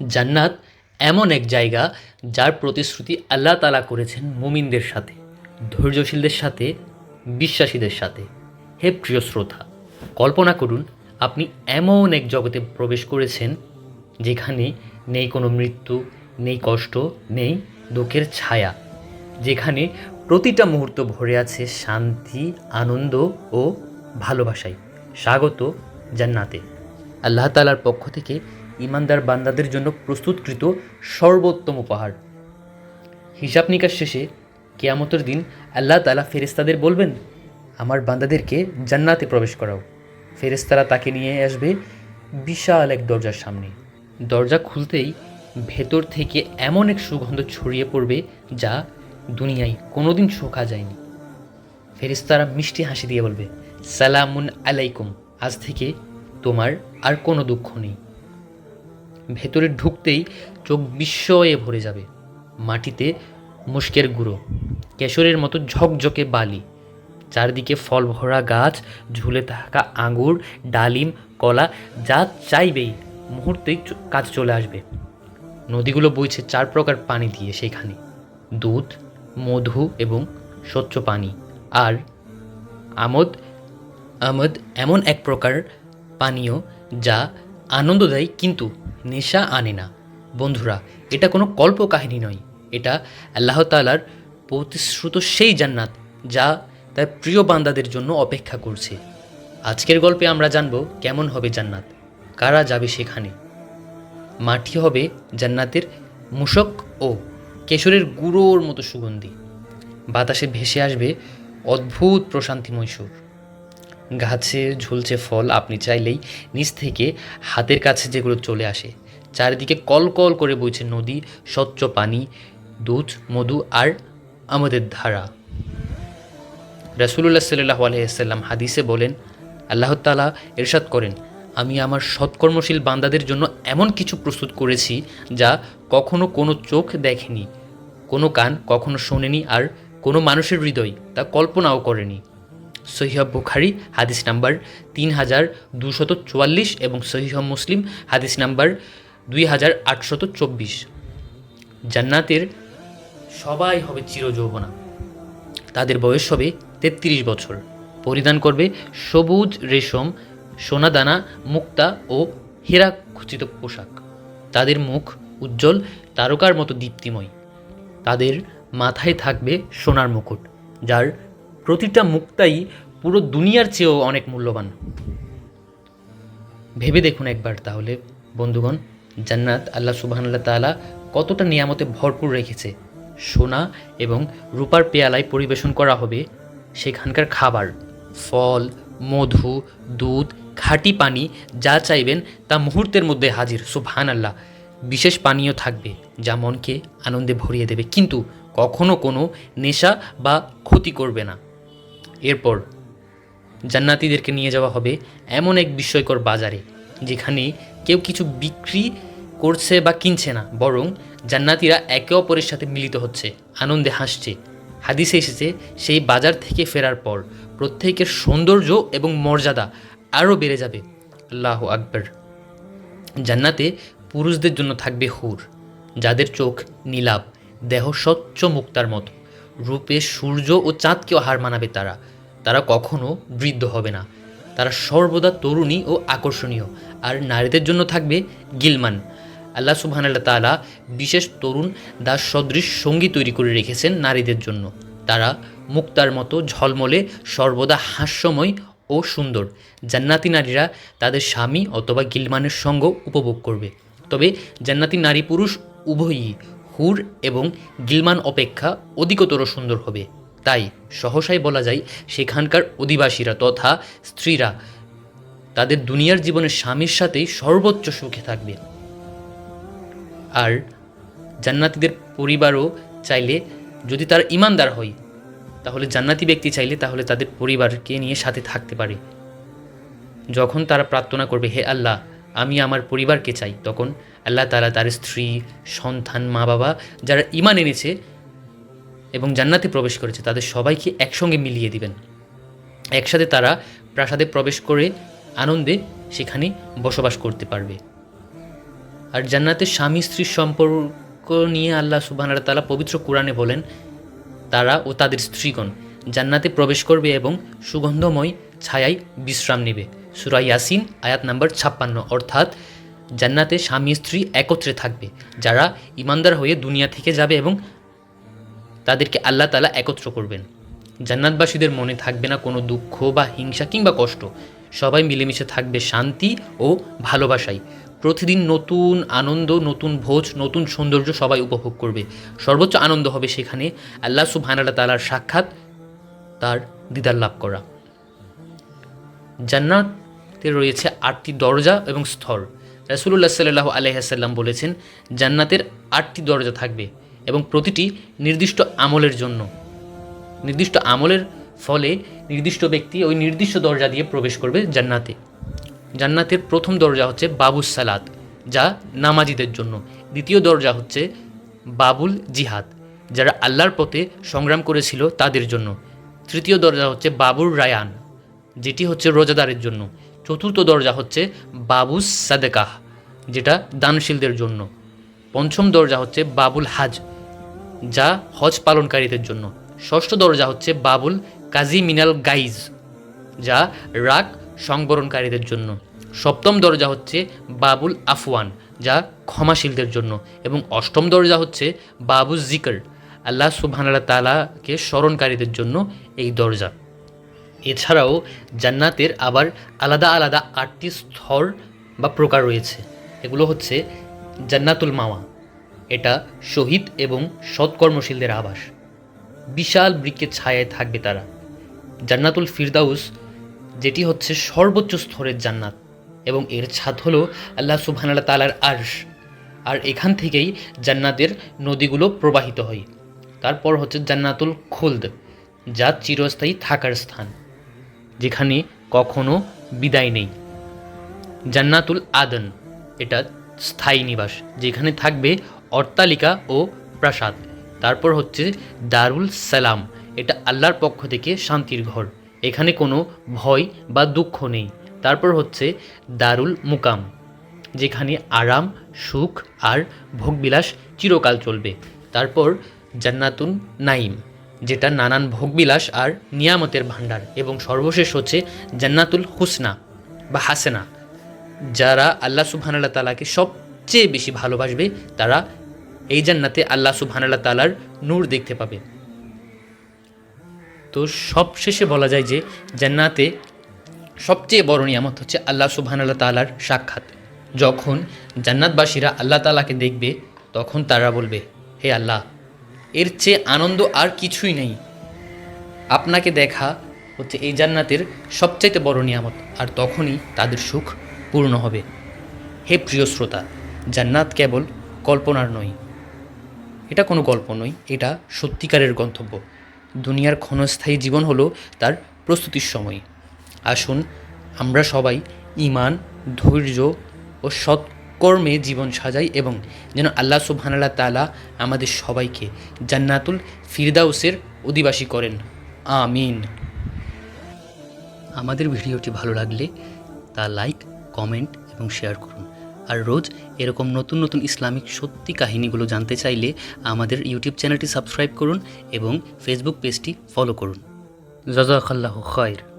জান্নাত এমন এক জায়গা যার প্রতিশ্রুতি আল্লাহ তালা করেছেন মুমিনদের সাথে, ধৈর্যশীলদের সাথে, বিশ্বাসীদের সাথে। হে প্রিয় শ্রোতা, কল্পনা করুন, আপনি এমন এক জগতে প্রবেশ করেছেন যেখানে নেই কোনো মৃত্যু, নেই কষ্ট, নেই দুঃখের ছায়া, যেখানে প্রতিটা মুহূর্ত ভরে আছে শান্তি, আনন্দ ও ভালোবাসায়। স্বাগত জান্নাতে। আল্লাহ তালার পক্ষ থেকে ইমানদার বান্দাদের জন্য প্রস্তুতকৃত সর্বোত্তম উপহার। হিসাব নিকাশ শেষে কেয়ামতের দিন আল্লাহ তালা ফেরেস্তাদের বলবেন, আমার বান্দাদেরকে জান্নাতে প্রবেশ করাও। ফেরেস্তারা তাকে নিয়ে আসবে বিশাল এক দরজার সামনে। দরজা খুলতেই ভেতর থেকে এমন এক সুগন্ধ ছড়িয়ে পড়বে যা দুনিয়ায় কোনোদিন শোকা যায়নি। ফেরেস্তারা মিষ্টি হাসি দিয়ে বলবে, সালামুন আলাইকুম, আজ থেকে তোমার আর কোনো দুঃখ নেই। ভেতরে ঢুকতেই চোখ বিস্ময়ে ভরে যাবে। মাটিতে মুশকের গুঁড়ো, কেশরের মতো ঝকঝকে বালি, চারদিকে ফল ভরা গাছ, ঝুলে থাকা আঙুর ডালিম, কলা, যা চাইবেই, মুহূর্তেই কাজ চলে আসবে। নদীগুলো বইছে চার প্রকার পানি দিয়ে সেখানে, দুধ, মধু এবং স্বচ্ছ পানি, আর আমোদ, আমদ এমন এক প্রকার পানীয় যা আনন্দ দেয় কিন্তু নেশা আনে না। বন্ধুরা, এটা কোনো কল্প কাহিনী নয়। এটা আল্লাহ তালার প্রতিশ্রুত সেই জান্নাত যা তার প্রিয় বান্দাদের জন্য অপেক্ষা করছে। আজকের গল্পে আমরা জানব কেমন হবে জান্নাত, কারা যাবে সেখানে। মাটি হবে জান্নাতের মূষক ও কেশরের গুঁড়োর মতো সুগন্ধি। বাতাসে ভেসে আসবে অদ্ভুত প্রশান্তিময় সুর। গাছে ঝুলছে ফল, আপনি চাইলেই নিচ থেকে হাতের কাছে যেগুলো চলে আসে, চারিদিকে কলকল করে বইছে নদী, স্বচ্ছ পানি, দুধ, মধু আর আমাদের ধারা। রাসুলুল্লাহ সাল্লাহ আলহিহাল্লাম হাদিসে বলেন, আল্লাহ তালা এরশাদ করেন, আমি আমার সৎকর্মশীল বান্দাদের জন্য এমন কিছু প্রস্তুত করেছি যা কখনো কোনো চোখ দেখেনি, কোনো কান কখনো শোনেনি আর কোনো মানুষের হৃদয় তা কল্পনাও করেনি। সহিহ বুখারি, হাদিস নাম্বার তিন হাজার দুশত চুয়াল্লিশ এবং সহিহ মুসলিম, হাদিস নাম্বার দুই হাজার আটশত চব্বিশ। জান্নাতের সবাই হবে চিরযৌবনা। তাদের বয়স হবে তেত্রিশ বছর। পরিধান করবে সবুজ রেশম, সোনাদানা, মুক্তা ও হীরা খচিত পোশাক। তাদের মুখ উজ্জ্বল, তারকার মতো দীপ্তিময়। তাদের মাথায় থাকবে সোনার মুকুট, যার প্রতিটা মুক্তাই পুরো দুনিয়ার চেয়েও অনেক মূল্যবান। ভেবে দেখুন একবার তাহলে, বন্ধুগণ, জান্নাত আল্লাহ সুবাহান্লাহ তাআলা কতটা নিয়ামতে ভরপুর রেখেছে। সোনা এবং রূপার পেয়ালায় পরিবেশন করা হবে সেখানকার খাবার, ফল, মধু, দুধ, খাঁটি পানি, যা চাইবেন তা মুহূর্তের মধ্যে হাজির সুবহান আল্লাহ বিশেষ পানীয় থাকবে, যা মনকে আনন্দে ভরিয়ে দেবে। কিন্তু কখনো কোনো নেশা বা ক্ষতি করবে না। এরপর জান্নাতীদেরকে নিয়ে যাওয়া হবে এমন এক বিস্ময়কর বাজারে, যেখানে কেউ কিছু বিক্রি করছে বা কিনছে না, বরং জান্নাতীরা একে অপরের সাথে মিলিত হচ্ছে, আনন্দে হাসছে। হাদিসে এসেছে, সেই বাজার থেকে ফেরার পর প্রত্যেকের সৌন্দর্য এবং মর্যাদা আরও বেড়ে যাবে। আল্লাহ আকবর। জান্নাতে পুরুষদের জন্য থাকবে হুর, যাদের চোখ নীলাভ, দেহ স্বচ্ছ মুক্তার মতো। রূপে সূর্য ও চাঁদকেও হার মানাবে তারা। তারা কখনো বৃদ্ধ হবে না। তারা সর্বদা তরুণী ও আকর্ষণীয়। আর নারীদের জন্য থাকবে গিলমান। আল্লাহ সুবহানাল্লাহ তাআলা বিশেষ তরুণ দাস সদৃশ সঙ্গী তৈরি করে রেখেছেন নারীদের জন্য। তারা মুক্তার মতো ঝলমলে সর্বদা হাস্যময় ও সুন্দর। জান্নাতি নারীরা তাদের স্বামী অথবা গিলমানের সঙ্গ উপভোগ করবে। তবে জান্নাতি নারী পুরুষ উভয়ই হুর এবং গিলমান অপেক্ষা অধিকতর সুন্দর হবে। তাই সহসাই বলা যায়, সেখানকার অধিবাসীরা তথা স্ত্রীরা তাদের দুনিয়ার জীবনের স্বামীর সাথেই সর্বোচ্চ সুখে থাকবে। আর জান্নাতিদের পরিবারও চাইলে যদি তার ইমানদার হয়, তাহলে জান্নাতি ব্যক্তি চাইলে তাহলে তাদের পরিবারকে নিয়ে সাথে থাকতে পারে। যখন তারা প্রার্থনা করবে, হে আল্লাহ আমি আমার পরিবারকে চাই। তখন আল্লাহ তালা তার স্ত্রী, সন্তান মা বাবা যারা ইমান এনেছে এবং জান্নাতে প্রবেশ করেছে, তাদের সবাইকে একসঙ্গে মিলিয়ে দিবেন। একসাথে তারা প্রাসাদে প্রবেশ করে আনন্দে সেখানে বসবাস করতে পারবে। আর জান্নাতের স্বামী স্ত্রীর সম্পর্ক নিয়ে আল্লাহ সুবহান তালা পবিত্র কোরআনে বলেন, তারা ও তাদের স্ত্রীগণ জান্নাতে প্রবেশ করবে এবং সুগন্ধময় ছায়ায় বিশ্রাম নেবে। সুরা ইয়াসিন, আয়াত নাম্বার ছাপ্পান্ন, অর্থাৎ জান্নাতে স্বামী স্ত্রী একত্রে থাকবে, যারা ইমানদার হয়ে দুনিয়া থেকে যাবে এবং তাদেরকে আল্লাহ তালা একত্র করবেন। জান্নাতবাসীদের মনে থাকবে না কোনো দুঃখ বা হিংসা কিংবা কষ্ট। সবাই মিলেমিশে থাকবে শান্তি ও ভালোবাসায়। প্রতিদিন নতুন আনন্দ, নতুন ভোজ, নতুন সৌন্দর্য সবাই উপভোগ করবে। সর্বোচ্চ আনন্দ হবে সেখানে আল্লাহ সুবহানাল্লাহ তালার সাক্ষাৎ, তার দিদার লাভ করা। জান্নাতে রয়েছে আটটি দরজা এবং স্তর রাসুলুল্লাহ সাল্লাহ আলহাসাল্লাম বলেছেন, জান্নাতের আটটি দরজা থাকবে এবং প্রতিটি নির্দিষ্ট আমলের জন্য। নির্দিষ্ট আমলের ফলে নির্দিষ্ট ব্যক্তি ওই নির্দিষ্ট দরজা দিয়ে প্রবেশ করবে জান্নাতে। জান্নাতের প্রথম দরজা হচ্ছে বাবুস সালাত, যা নামাজিদের জন্য। দ্বিতীয় দরজা হচ্ছে বাবুল জিহাদ, যারা আল্লাহর পথে সংগ্রাম করেছিল তাদের জন্য। তৃতীয় দরজা হচ্ছে বাবুর রায়ান, যেটি হচ্ছে রোজাদারের জন্য। চতুর্থ দরজা হচ্ছে বাবুস সাদেকাহ, যেটা দানশীলদের জন্য। পঞ্চম দরজা হচ্ছে বাবুল হাজ, যা হজ পালনকারীদের জন্য। ষষ্ঠ দরজা হচ্ছে বাবুল কাজী মিনাল গাইজ, যা রাগ সংবরণকারীদের জন্য। সপ্তম দরজা হচ্ছে বাবুল আফওয়ান, যা ক্ষমাশীলদের জন্য। এবং অষ্টম দরজা হচ্ছে বাবুল জিকর, আল্লাহ সুবহানাল্লাহ তালাকে স্মরণকারীদের জন্য এই দরজা। এছাড়াও জান্নাতের আবার আলাদা আলাদা আটটি স্তর বা প্রকার রয়েছে। এগুলো হচ্ছে জান্নাতুল মাওয়া। এটা শহীদ এবং সৎকর্মশীলদের আবাস। বিশাল বৃক্ষের ছায়ায় থাকবে তারা। জান্নাতুল ফিরদাউস, যেটি হচ্ছে সর্বোচ্চ স্তরের জান্নাত এবং এর ছাদ হলো আল্লাহ সুবহানাল্লাহ তালার আরশ। আর এখান থেকেই জান্নাতের নদীগুলো প্রবাহিত হয়। তারপর হচ্ছে জান্নাতুল খুলদ, যা চিরস্থায়ী থাকার স্থান। যেখানে কখনো বিদায় নেই। জান্নাতুল আদন, এটা স্থায়ী নিবাস, যেখানে থাকবে অট্টালিকা ও প্রাসাদ। তারপর হচ্ছে দারুল সালাম, এটা আল্লাহর পক্ষ থেকে শান্তির ঘর। এখানে কোনো ভয় বা দুঃখ নেই। তারপর হচ্ছে দারুল মুকাম, যেখানে আরাম, সুখ আর ভোগবিলাস চিরকাল চলবে। তারপর জান্নাতুন নাইম যেটা নানান ভোগবিলাস আর নিয়ামতের ভাণ্ডার এবং সর্বশেষ হচ্ছে জান্নাতুল হুসনা বা হাসেনা, যারা আল্লাহ সুবহানাল্লাহ তালাকে সবচেয়ে বেশি ভালোবাসবে, তারা এই জান্নাতে আল্লাহ সুবহানাল্লাহ তালার নূর দেখতে পাবে। তো সব শেষে বলা যায় যে জান্নাতে সবচেয়ে বড় নিয়ামত হচ্ছে আল্লাহ সুবহানাল্লাহ তালার সাক্ষাৎ। যখন জান্নাতবাসীরা আল্লাহ তালাকে দেখবে, তখন তারা বলবে, হে আল্লাহ এর চেয়ে আনন্দ আর কিছুই নেই। আপনাকে দেখা হচ্ছে এই জান্নাতের সবচাইতে বড় নিয়ামত, আর তখনই তাদের সুখ পূর্ণ হবে। হে প্রিয় শ্রোতা, জান্নাত কেবল কল্পনার নয়। এটা কোনো গল্প নয়, এটা সত্যিকারের গন্তব্য। দুনিয়ার ক্ষণস্থায়ী জীবন হলো তার প্রস্তুতির সময়। আসুন, আমরা সবাই ইমান ধৈর্য ও সৎকর্মে জীবন সাজাই এবং যেন আল্লাহ সুবহানাল্লাহ তালা আমাদের সবাইকে জান্নাতুল ফিরদাউসের অধিবাসী করেন। আমিন। আমাদের ভিডিওটি ভালো লাগলে তা লাইক, কমেন্ট এবং শেয়ার করুন। আর রোজ এরকম নতুন নতুন ইসলামিক সত্যি কাহিনীগুলো জানতে চাইলে আমাদের ইউটিউব চ্যানেলটি সাবস্ক্রাইব করুন এবং ফেসবুক পেজটি ফলো করুন। জাজাকাল্লাহ খয়ের।